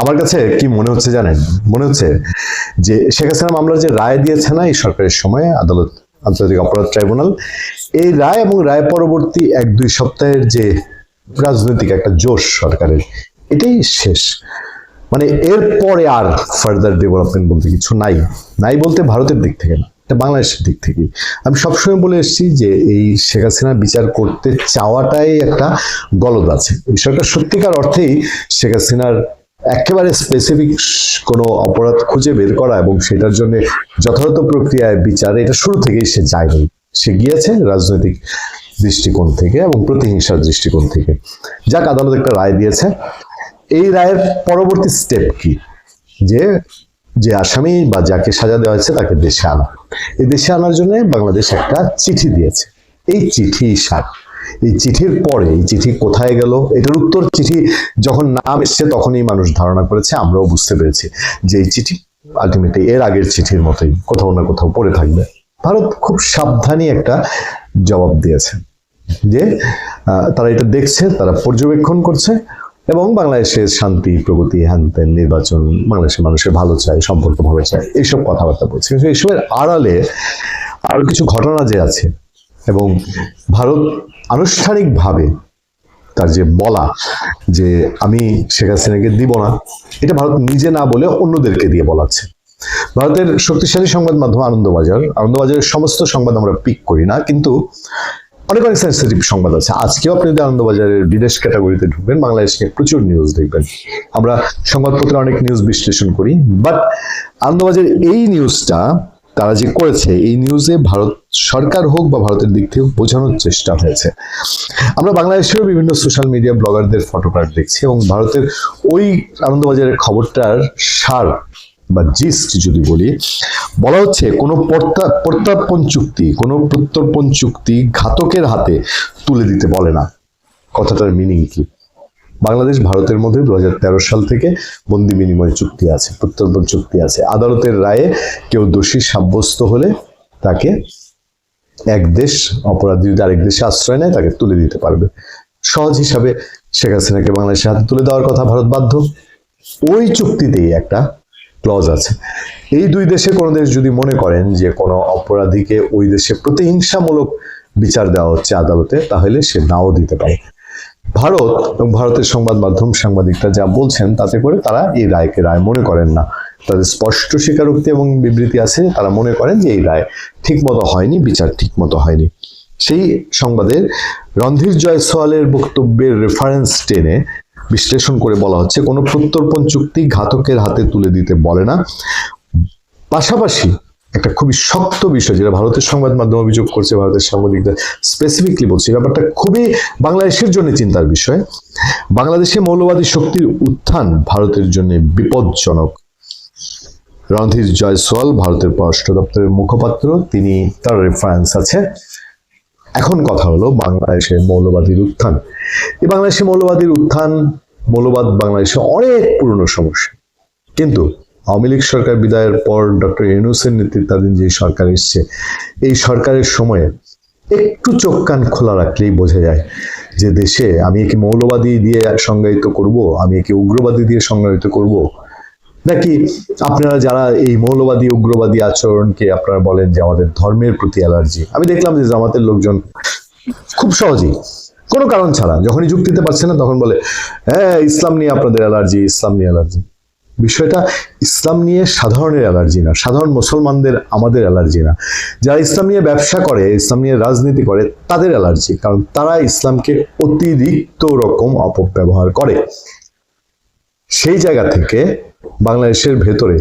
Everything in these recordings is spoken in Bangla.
আমার কাছে কি মনে হচ্ছে জানেন? মনে হচ্ছে যে শেখ হাসিনা মামলার যে রায় দিয়েছে না এই সরকারের সময় আদালত, আন্তর্জাতিক অপরাধ ট্রাইব্যুনাল, এই রায় এবং রায় পরবর্তী এক দুই সপ্তাহের যে রাজনৈতিক একটা জোশ সরকারের, এটাই শেষ। মানে এর পরে আর ফার্দার ডেভেলপমেন্ট বলতে কিছু নাই। নাই বলতে ভারতের দিক থেকে না, এটা বাংলাদেশের দিক থেকে। আমি সবসময় বলে এসেছি যে এই শেখ হাসিনার বিচার করতে চাওয়াটাই একটা গলদ আছে। এই সরকার সত্যিকার অর্থেই শেখ হাসিনার একেবারে স্পেসিফিক কোনো অপরাধ খুঁজে বের করা এবং সেটার জন্য যথাযথ প্রক্রিয়ায় বিচার, এটা শুরু থেকেই সে যায়নি। সে গিয়েছে রাজনৈতিক দৃষ্টিকোণ থেকে এবং প্রতিহিংসার দৃষ্টিকোণ থেকে। যাক, আদালত একটা রায় দিয়েছে। এই রায়ের পরবর্তী স্টেপ কি? যে যে আসামি বা যাকে সাজা দেওয়া হয়েছে তাকে দেশে আনা। এই দেশে আনার জন্য বাংলাদেশ একটা চিঠি দিয়েছে। এই চিঠি সার এই চিঠির পরে এই চিঠি কোথায় গেল? এটার উত্তর চিঠি যখন নাম এসছে তখনই মানুষ ধারণা করেছে, আমরাও বুঝতে পেরেছি যে এই চিঠি আলটিমেটলি এর আগের চিঠির মতোই কোথাও না কোথাও পড়ে থাকবে। ভারত খুব সাবধানী একটা জবাব দিয়েছে যে তারা এটা দেখছে, তারা পর্যবেক্ষণ করছে এবং বাংলাদেশের শান্তি, প্রগতি হ্যান ত্যান নির্বাচন, বাংলাদেশের মানুষের ভালো চায়, সম্পর্ক ভালো চায়, এইসব কথাবার্তা বলছে। কিন্তু এইসবের আড়ালে আরও কিছু ঘটনা যে আছে এবং ভারত আনুষ্ঠানিকভাবে তার যে বলা যে আমি শেখ হাসিনাকে দিব না, এটা ভারত নিজে না বলে অন্যদেরকে দিয়ে বলাচ্ছে। ভারতের শক্তিশালী সংবাদ মাধ্যম আনন্দবাজার, আনন্দবাজারের সমস্ত সংবাদ আমরা পিক করি না, কিন্তু অনেক অনেক সেন্সিটিভ সংবাদ আছে। আজকেও আপনি যদি আনন্দবাজারের বিদেশ ক্যাটাগরিতে ঢুকবেন বাংলাদেশ নিয়ে প্রচুর নিউজ দেখবেন। আমরা সংবাদপত্রে অনেক নিউজ বিশ্লেষণ করি বাট আনন্দবাজারের এই নিউজটা তারা যে করেছে, এই নিউজে ভারত সরকার হোক বা ভারতের দিক থেকে বোঝানোর চেষ্টা হয়েছে। আমরা বাংলাদেশেরও বিভিন্ন সোশ্যাল মিডিয়া ব্লগারদের ফটোগ্রাফ দেখছি এবং ভারতের ওই আনন্দবাজারের খবরটার সার বা জিস্ট যদি বলি, বলা হচ্ছে কোনো প্রত্যা- প্রত্যর্পণ চুক্তি, কোনো প্রত্যর্পণ চুক্তি ঘাতকের হাতে তুলে দিতে বলে না। কথাটার মিনিং কি? বাংলাদেশ ভারতের মধ্যে দু হাজার তেরো সাল থেকে বন্দি বিনিময় চুক্তি আছে, প্রত্যর্পণ চুক্তি আছে। আদালতের রায়ে কেউ দোষী সাব্যস্ত হলে তাকে এক দেশ অপরাধী যদি আরেক দেশে আশ্রয় নেয়, তাকে তুলে দিতে পারবে। সহজ হিসাবে শেখ হাসিনাকে বাংলাদেশের হাতে তুলে দেওয়ার কথা ভারত বাধ্য। ওই চুক্তিতেই একটা ক্লজ আছে। এই দুই দেশে কোনো দেশ যদি মনে করেন যে কোনো অপরাধীকে ওই দেশে প্রতিহিংসামূলক বিচার দেওয়া হচ্ছে আদালতে, তাহলে সে নাও দিতে পারে। ভারত এবং ভারতের সংবাদ মাধ্যম সাংবাদিকরা যা বলছেন, তাতে করে তারা এই রায়কে রায় মনে করেন না। তাদের স্পষ্ট স্বীকারোক্তি এবং বিবৃতি আছে, তারা মনে করেন যে এই রায় ঠিক মতো হয়নি, বিচার ঠিক মতো হয়নি। সেই সংবাদের রণধীর জয়সওয়ালের বক্তব্যের রেফারেন্স টেনে বিশ্লেষণ করে বলা হচ্ছে, কোনো প্রত্যর্পণ চুক্তি ঘাতকের হাতে তুলে দিতে বলে না। পাশাপাশি একটা খুবই শক্ত বিষয় যেটা ভারতের সংবাদ মাধ্যম অভিযোগ করছে, ভারতের সাংবাদিকদের। স্পেসিফিকলি বলছি, ব্যাপারটা খুবই বাংলাদেশের জন্য চিন্তার বিষয়। বাংলাদেশে মৌলবাদী শক্তির উত্থান ভারতের জন্য বিপজ্জনক। রণধীর জয়সওয়াল, ভারতের পররাষ্ট্র দপ্তরের মুখপাত্র, তিনি তার রেফারেন্স আছে। এখন কথা হলো বাংলাদেশের মৌলবাদীর উত্থান। এই বাংলাদেশে মৌলবাদীর উত্থান, মৌলবাদ বাংলাদেশে অনেক পুরনো সমস্যা। কিন্তু আওয়ামী লীগ সরকার বিদায়ের পর ডক্টর ইউনুসের নেতৃত্বাধীন যে সরকার এসছে, এই সরকারের সময়ে একটু চোখ কান খোলা রাখলেই বোঝা যায় যে দেশে আমি একে মৌলবাদী দিয়ে সংজ্ঞায়িত করব, আমি একে উগ্রবাদী দিয়ে সংজ্ঞায়িত করব? নাকি আপনারা যারা এই মৌলবাদী, উগ্রবাদী আচরণকে আপনারা বলেন যে আমাদের ধর্মের প্রতি অ্যালার্জি, আমি দেখলাম যে জামাতের লোকজন খুব সহজেই, কোনো কারণ ছাড়া, যখনই যুক্তিতে পারছে না তখন বলে হ্যাঁ ইসলাম নিয়ে আপনাদের অ্যালার্জি, ইসলাম নিয়ে অ্যালার্জি। বিষয়টা ইসলাম নিয়ে সাধারণের অ্যালার্জি না, সাধারণ মুসলমানদের আমাদের অ্যালার্জি না। যারা ইসলাম নিয়ে ব্যবসা করে, ইসলাম নিয়ে রাজনীতি করে, তাদের অ্যালার্জি, কারণ তারা ইসলামকে অতিরিক্ত রকম অপব্যবহার করে। সেই জায়গা থেকে বাংলাদেশের ভেতরে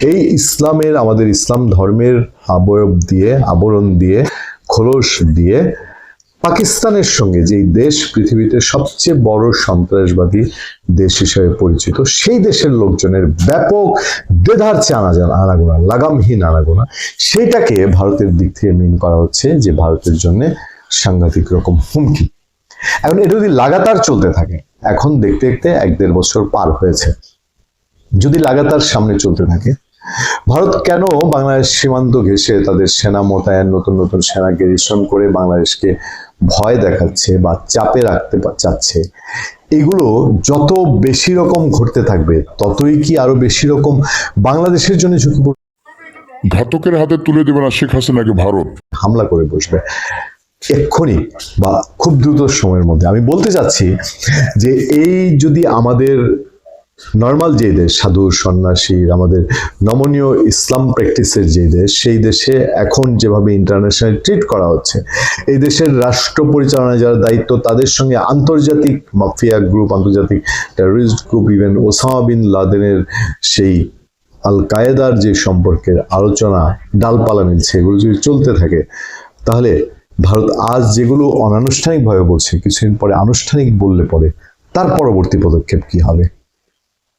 এই ইসলামের, আমাদের ইসলাম ধর্মের আবয়ব দিয়ে, আবরণ দিয়ে, খোলস দিয়ে পাকিস্তানের সঙ্গে যেই দেশ পৃথিবীতে সবচেয়ে বড় সন্ত্রাসবাদী দেশ হিসেবে পরিচিত, সেই দেশের লোকজনের ব্যাপক দেধার চেয়ে আনা আনাগোনা, লাগামহীন আনাগোনা সেটাকে ভারতের দিক থেকে মিন করা হচ্ছে যে ভারতের জন্য সাংঘাতিক রকম হুমকি। এখন এটা যদি লাগাতার চলতে থাকে, এখন দেখতে দেখতে এক দেড় বছর পার হয়েছে, যদি লাগাতার সামনে চলতে থাকে ভারত কেন বাংলাদেশ সীমান্ত ঘেঁষে তাদের সেনা মোতায়েন নতুন নতুন সেনা গেরিশন করে বাংলাদেশকে ভয় দেখাচ্ছে বা চাপে রাখতে চাচ্ছে? এগুলো যত বেশি রকম ঘটতে থাকবে ততই কি আরও বেশি রকম বাংলাদেশের জন্য ঝুঁকিপূর্ণ? ঘাতকের হাতে তুলে দেবে না শেখ হাসিনাকে ভারত। হামলা করে বসবে এক্ষুনি বা খুব দ্রুত সময়ের মধ্যে। আমি বলতে চাচ্ছি যে এই যদি আমাদের নর্মাল যে দেশ, সাধু সন্ন্যাসীর আমাদের নমনীয় ইসলাম প্র্যাকটিসের যে দেশ, সেই দেশে এখন যেভাবে ইন্টারন্যাশনাল ট্রিট করা হচ্ছে, এই দেশের রাষ্ট্র পরিচালনায় যারা দায়িত্ব, তাদের সঙ্গে আন্তর্জাতিক মাফিয়া গ্রুপ আন্তর্জাতিক terrorist group even Osama bin লাদেনের সেই আল কায়েদার যে সম্পর্কের আলোচনা, ডালপালা মিলছে, এগুলো যদি চলতে থাকে, তাহলে ভারত আজ যেগুলো অনানুষ্ঠানিকভাবে বলছে, কিছুদিন পরে আনুষ্ঠানিক বললে পরে তার পরবর্তী পদক্ষেপ কি হবে?